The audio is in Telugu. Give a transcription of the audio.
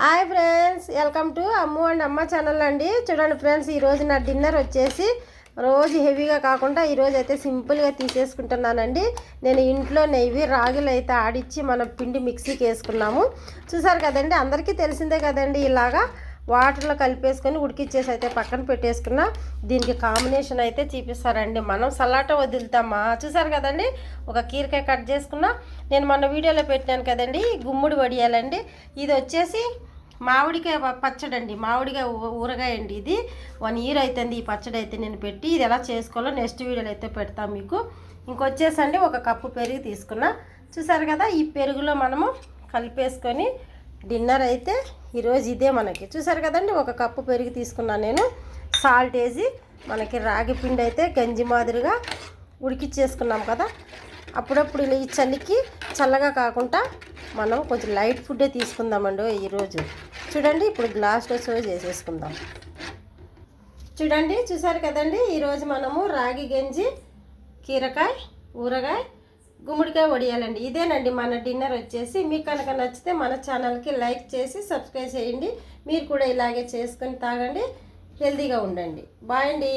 Hi friends welcome to Ammu and Amma channel అండి. చూడండి ఫ్రెండ్స్ ఈరోజు నా డిన్నర్ వచ్చేసి రోజు హెవీగా కాకుండా ఈరోజు అయితే సింపుల్గా తీసేసుకుంటున్నానండి. నేను ఇంట్లో నెయ్యి రాగులు అయితే ఆడిచ్చి మనం పిండి మిక్సీకి వేసుకున్నాము. చూసారు కదండి అందరికీ తెలిసిందే కదండి ఇలాగా వాటర్లో కలిపేసుకొని ఉడికిచ్చేసి అయితే పక్కన పెట్టేసుకున్న దీనికి కాంబినేషన్ అయితే చూపిస్తారండి. మనం సలాటా వదులుతామా? చూసారు కదండి? ఒక కీరకాయ కట్ చేసుకున్నా నేను మొన్న వీడియోలో పెట్టాను కదండి గుమ్ముడు వడియాలండి. ఇది వచ్చేసి మామిడికాయ పచ్చడండి. పచ్చడి అండి మామిడికాయ ఊ- ఊరగాయ అండి ఇది. వన్ ఇయర్ అవుతుంది ఈ పచ్చడి అయితే నేను పెట్టి ఇది ఎలా చేసుకోవాలో నెక్స్ట్ వీడియోలో అయితే పెడతాం మీకు. ఇంకొచ్చేసండి ఒక కప్పు పెరుగు తీసుకున్నా. చూసారు కదా? ఈ పెరుగులో మనము కలిపేసుకొని డిన్నర్ అయితే ఈరోజు ఇదే మనకి. చూసారు కదండి ఒక కప్పు పెరుగు తీసుకున్నాను నేను. సాల్ట్ వేసి మనకి రాగి పిండి అయితే గంజి మాదిరిగా ఉడికిచ్చేసుకున్నాం కదా. అప్పుడప్పుడు ఈ చలికి చల్లగా కాకుండా మనం కొంచెం లైట్ ఫుడ్డే తీసుకుందామండి ఈరోజు. చూడండి ఇప్పుడు గ్లాస్లో సర్వ్ చేసేసుకుందాం. చూడండి చూసారు కదండి ఈరోజు మనము రాగి గంజి కీరకాయ ఊరగాయ గుమ్మడికాయ వడియాలండి ఇదేనండి మన డిన్నర్ వచ్చేసి. మీకు కనుక నచ్చితే మన ఛానల్కి లైక్ చేసి సబ్స్క్రైబ్ చేయండి. మీరు కూడా ఇలాగే చేసుకొని తాగండి. హెల్తీగా ఉండండి. బాయ్ అండి.